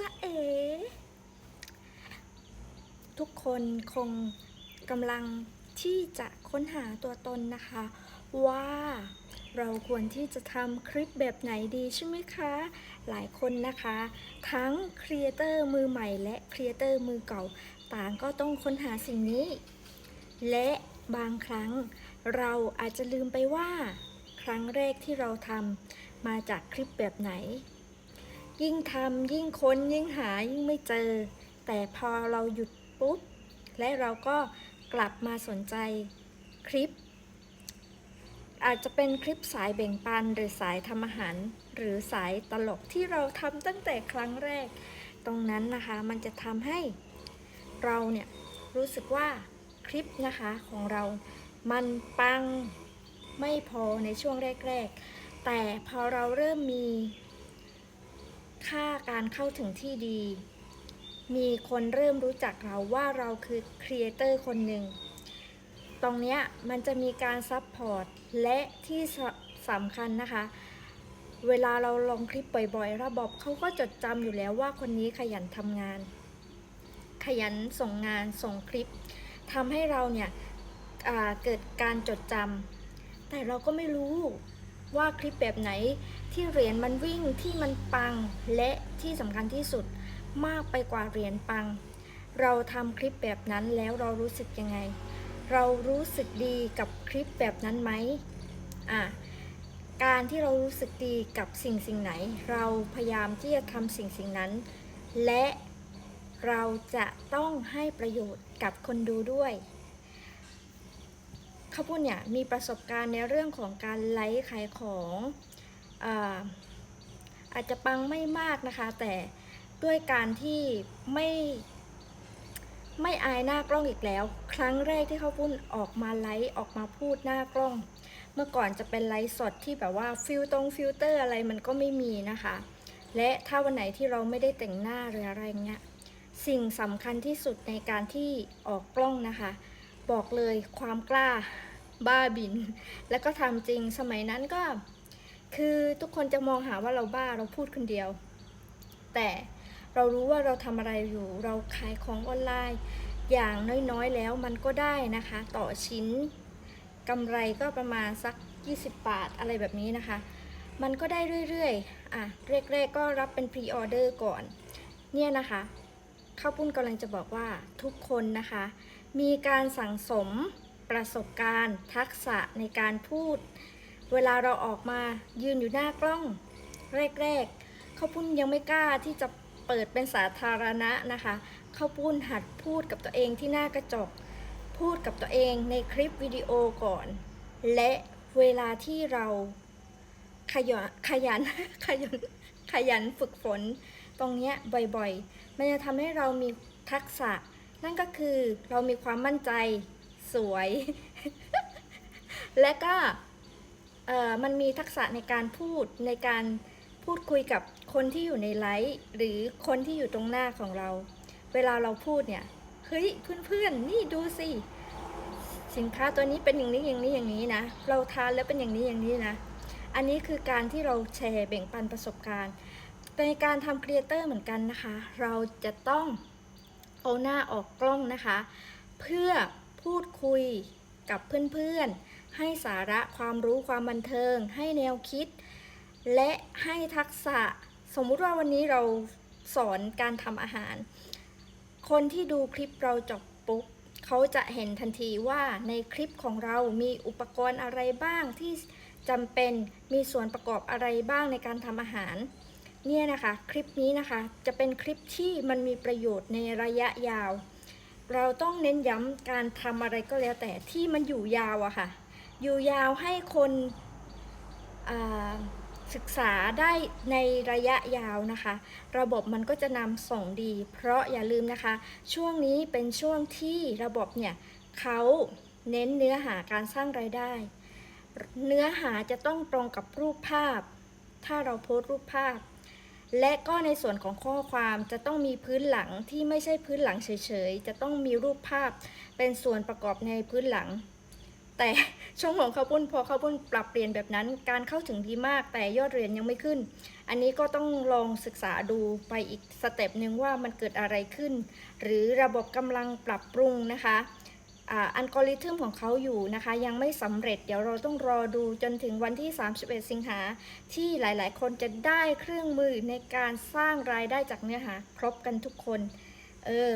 จะเอ๋ทุกคนคงกำลังที่จะค้นหาตัวตนนะคะ ว่าเราควรที่จะทำคลิปแบบไหนดีใช่ไหมคะ หลายคนนะคะ ทั้งครีเอเตอร์มือใหม่และครีเอเตอร์มือเก่า ต่างก็ต้องค้นหาสิ่งนี้ และบางครั้งเราอาจจะลืมไปว่า ครั้งแรกที่เราทำมาจากคลิปแบบไหน ยิ่งทำยิ่งค้นยิ่งหายิ่งไม่เจอ แต่พอเราหยุดปุ๊บ และเราก็กลับมาสนใจคลิป อาจจะเป็นคลิปสายแบ่งปันหรือสายทำอาหาร หรือสายตลกที่เราทำตั้งแต่ครั้งแรก ตรงนั้นนะคะมันจะทำให้เราเนี่ยรู้สึกว่าคลิปนะคะของเรา มันปังไม่พอในช่วงแรก ๆ แต่พอเราเริ่มมี ค่าการเข้าถึงที่ดี มีคนเริ่มรู้จักเราว่าเราคือครีเอเตอร์คนหนึ่ง ตรงนี้มันจะมีการซับพอร์ตและที่สำคัญนะคะ เวลาเราลงคลิปบ่อยๆ ระบบเขาก็จดจำอยู่แล้วว่าคนนี้ขยันทำงาน ขยันส่งงานส่งคลิปทำให้เราเนี่ยเกิดการจดจำแต่เราก็ไม่รู้ว่าคลิปแบบไหน ที่เหรียญมันวิ่งที่มันปังและที่สำคัญที่สุดมากไปกว่าเหรียญปัง เราทำคลิปแบบนั้นแล้วเรารู้สึกยังไง เรารู้สึกดีกับคลิปแบบนั้นไหมอะการที่เรารู้สึกดีกับสิ่งสิ่งไหน เราพยายามที่จะทำสิ่งสิ่งนั้น และเราจะต้องให้ประโยชน์กับคนดูด้วยข้าวปุ้นเนี่ยมีประสบการณ์ในเรื่องของการไลฟ์ขายของ อาอาจจะปังไม่มากนะคะ แต่ด้วยการที่ไม่ไม่อายหน้ากล้องอีกแล้ว ครั้งแรกที่เขาวปุ้นออกมาไลฟ์ออกมาพูดหน้ากล้อง เมื่อก่อนจะเป็นไลฟ์สดที่แบบว่าฟิลตรงฟิลเตอร์อะไรมันก็ไม่มีนะคะ และถ้าวันไหนที่เราไม่ได้แต่งหน้าหรืออะไรเงี้ยสิ่งสำคัญที่สุดในการที่ออกกล้องนะคะ บอกเลยความกล้าบ้าบิน แล้วก็ทำจริงสมัยนั้นก็ คือทุกคนจะมองหาว่าเราบ้าเราพูดคนเดียว แต่เรารู้ว่าเราทำอะไรอยู่ เราขายของออนไลน์ อย่างน้อยๆแล้วมันก็ได้นะคะ ต่อชิ้นกำไรก็ประมาณสัก 20 บาทอะไรแบบนี้นะคะ มันก็ได้เรื่อยๆ อะแรกๆก็รับเป็นพรีออเดอร์ก่อน เนี่ยนะคะข้าวปุ้นกำลังจะบอกว่าทุกคนนะคะ มีการสั่งสมประสบการณ์ ทักษะในการพูด เวลาเราออกมายืนอยู่หน้ากล้องแรกๆข้าวปุ้นยังไม่กล้าที่จะเปิดเป็นสาธารณะนะคะข้าวปุ้นหัดพูดกับตัวเองที่หน้ากระจก พูดกับตัวเองในคลิปวิดีโอก่อน และเวลาที่เราขยันขยันขยันขยันฝึกฝนตรงนี้ยบ่อยๆ มันจะทำให้เรามีทักษะ นั่นก็คือเรามีความมั่นใจสวย และก็ มันมีทักษะในการพูดในการพูดคุยกับคนที่อยู่ในไลฟ์หรือคนที่อยู่ตรงหน้าของเรา เวลาเราพูดเนี่ยเฮ้ยเพื่อนๆนี่ดูสิสินค้าตัวนี้เป็นอย่างนี้อย่างนี้อย่างนี้นะ เราทานแล้วเป็นอย่างนี้อย่างนี้นะ อันนี้คือการที่เราแชร์แบ่งปันประสบการณ์ในการทำครีเอเตอร์เหมือนกันนะคะ เราจะต้องเอาหน้าออกกล้องนะคะ เพื่อพูดคุยกับเพื่อนๆ ให้สาระความรู้ความบันเทิง ให้แนวคิด และให้ทักษะ สมมุติว่าวันนี้เราสอนการทำอาหาร คนที่ดูคลิปเราจบปุ๊บเขาจะเห็นทันทีว่าในคลิปของเรามีอุปกรณ์อะไรบ้างที่จำเป็นมีส่วนประกอบอะไรบ้างในการทำอาหารเนี่ยนะคะคลิปนี้นะคะจะเป็นคลิปที่มันมีประโยชน์ในระยะยาว เราต้องเน้นย้ำการทำอะไรก็แล้วแต่ที่มันอยู่ยาวอะค่ะ อยู่ยาวให้คนศึกษาได้ในระยะยาวนะคะ ระบบมันก็จะนำส่งดี เพราะอย่าลืมนะคะ ช่วงนี้เป็นช่วงที่ระบบเนี่ยเขาเน้นเนื้อหาการสร้างรายได้ เนื้อหาจะต้องตรงกับรูปภาพ ถ้าเราโพสต์รูปภาพ และก็ในส่วนของข้อความจะต้องมีพื้นหลังที่ไม่ใช่พื้นหลังเฉยๆ จะต้องมีรูปภาพเป็นส่วนประกอบในพื้นหลัง แต่ช่องของข้าวปุ้นพอข้าวปุ้นปรับเปลี่ยนแบบนั้น การเข้าถึงดีมากแต่ยอดเรียญยังไม่ขึ้น อันนี้ก็ต้องลองศึกษาดูไปอีกสเต็ปหนึ่งว่ามันเกิดอะไรขึ้น หรือระบบกำลังปรับปรุงนะคะอัลกอริทึมของเขาอยู่นะคะ ยังไม่สำเร็จเดี๋ยวเราต้องรอดูจนถึงวันที่ 31 สิงหาที่หลายๆ คนจะได้เครื่องมือในการสร้างรายได้จากเนื้อหา ครบกันทุกคน เออ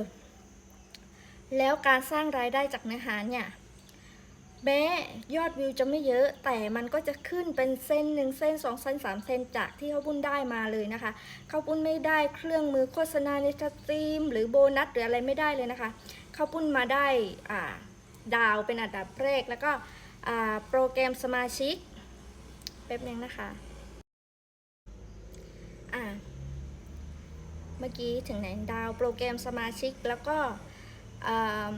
แล้วการสร้างรายได้จากเนื้อหาเนี่ย แม้ยอดวิวจะไม่เยอะแต่มันก็จะขึ้นเป็นเส้นหนึ่งเส้นสองเส้นสามเส้นจากที่เขาบุญได้มาเลยนะคะเขาบุญไม่ได้เครื่องมือโฆษณาในสตรีม หรือโบนัสหรืออะไรไม่ได้เลยนะคะเขาบุญมาได้อ่าดาวเป็นอันดับแรกแล้วก็โปรแกรมสมาชิกแป๊บนึงนะคะอ่าเมื่อกี้ถึงไหนดาวโปรแกรมสมาชิกแล้วก็อ่า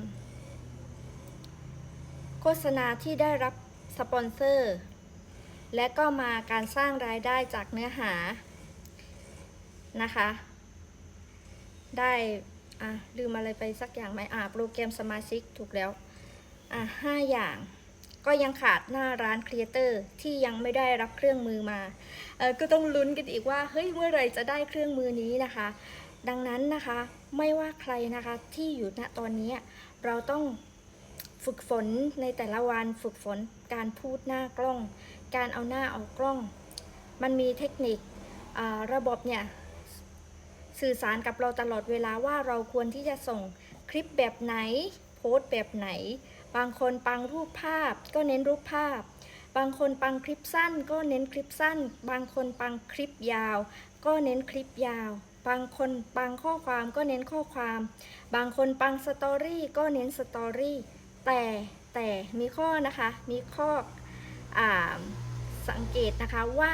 ฆษณาที่ได้รับสปอนเซอร์ และก็มาการสร้างรายได้จากเนื้อหานะคะ ได้อะลืมอะไรไปสักอย่างไหมอะโปรแกรมสมาชิกถูกแล้วอะห้าอย่างก็ยังขาดหน้าร้านครีเอเตอร์ที่ยังไม่ได้รับเครื่องมือมาเออก็ต้องลุ้นกันอีกว่าเฮ้ยเมื่อไหรจะได้เครื่องมือนี้นะคะ ดังนั้นนะคะไม่ว่าใครนะคะที่อยู่ณตอนนี้เราต้อง ฝึกฝนในแต่ละวันฝึกฝนการพูดหน้ากล้อง การเอาหน้าออกกล้อง มันมีเทคนิคระบบเนี่ยสื่อสารกับเราตลอดเวลาว่าเราควรที่จะส่งคลิปแบบไหน โพสต์แบบไหน บางคนปังรูปภาพก็เน้นรูปภาพ บางคนปังคลิปสั้นก็เน้นคลิปสั้น บางคนปังคลิปยาว ก็เน้นคลิปยาว บางคนปังข้อความก็เน้นข้อความ บางคนปังสตอรี่ก็เน้นสตอรี่ แต่แต่มีข้อนะคะมีข้ออสังเกตนะคะว่า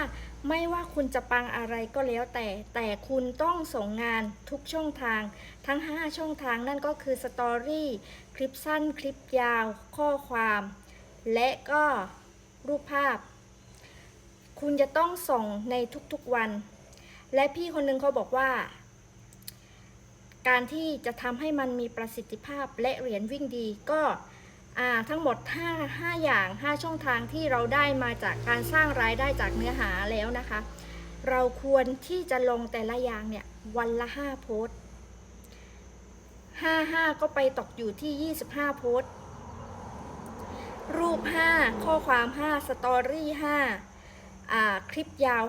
ไม่ว่าคุณจะปังอะไรก็แล้วแต่ แต่คุณต้องส่งงานทุกช่องทาง ทั้ง 5 ช่องทางนั่นก็คือสตอรี่คลิปสั้น คลิปยาว ข้อความ และก็รูปภาพ คุณจะต้องส่งในทุกๆวัน และพี่คนหนึงเขาบอกว่า การที่จะทำให้มันมีประสิทธิภาพและเหรียญวิ่งดีก็ ทั้งหมด 5 5 อย่าง 5 ช่องทางที่เราได้มาจากการสร้างรายได้จากเนื้อหาแล้วนะคะ เราควรที่จะลงแต่ละอย่างเนี่ยวันละ 5 โพสต์5 5 ก็ไปตกอยู่ที่ 25 โพสต์ รูป 5 ข้อความ 5 สตอรี่ 5 อ่า คลิปยาว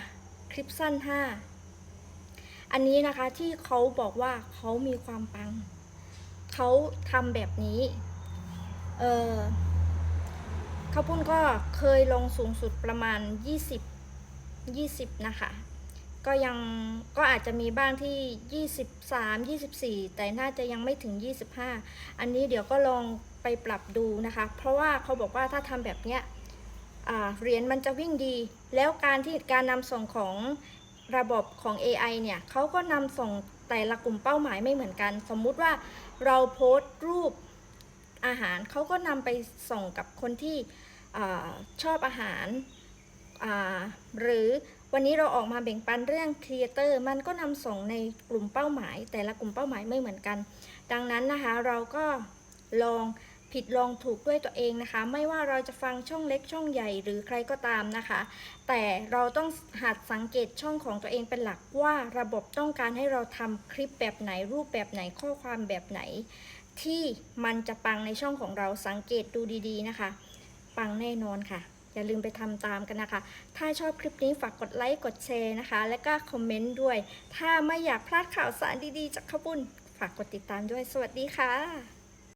5 คลิปสั้น 5 อันนี้นะคะที่เขาบอกว่าเขามีความปัง เขาทำแบบนี้ เออข้าวปุ้นก็เคยลงสูงสุดประมาณ 20 20 นะคะ ก็ยังก็อาจจะมีบ้างที่ 23 24 แต่น่าจะยังไม่ถึง 25 อันนี้เดี๋ยวก็ลองไปปรับดูนะคะ เพราะว่าเขาบอกว่าถ้าทำแบบเนี้ยเหรียญมันจะวิ่งดี แล้วการที่การนำส่งของระบบของ AI เนี่ยเขาก็นำส่งแต่ละกลุ่มเป้าหมายไม่เหมือนกัน สมมุติว่าเราโพสต์รูป อาหารเขาก็นำไปส่งกับคนที่อชอบอาหาร หรือวันนี้เราออกมาแบ่งปันเรื่องครีเอเตอร์มันก็นำส่งในกลุ่มเป้าหมาย แต่ละกลุ่มเป้าหมายไม่เหมือนกัน ดังนั้นนะคะเราก็ลอง ผิดลองถูกด้วยตัวเองนะคะ ไม่ว่าเราจะฟังช่องเล็กช่องใหญ่หรือใครก็ตามนะคะ แต่เราต้องหัดสังเกตช่องของตัวเองเป็นหลักว่าระบบต้องการให้เราทำคลิปแบบไหนรูปแบบไหนข้อความแบบไหน ที่มันจะปังในช่องของเราสังเกตดูดีๆนะคะ ปังแน่นอนค่ะ อย่าลืมไปทำตามกันนะคะ ถ้าชอบคลิปนี้ฝากกดไลค์กดแชร์นะคะ และก็คอมเมนต์ด้วย ถ้าไม่อยากพลาดข่าวสารดีๆ จากข้าวปุ้นฝากกดติดตามด้วย สวัสดีค่ะ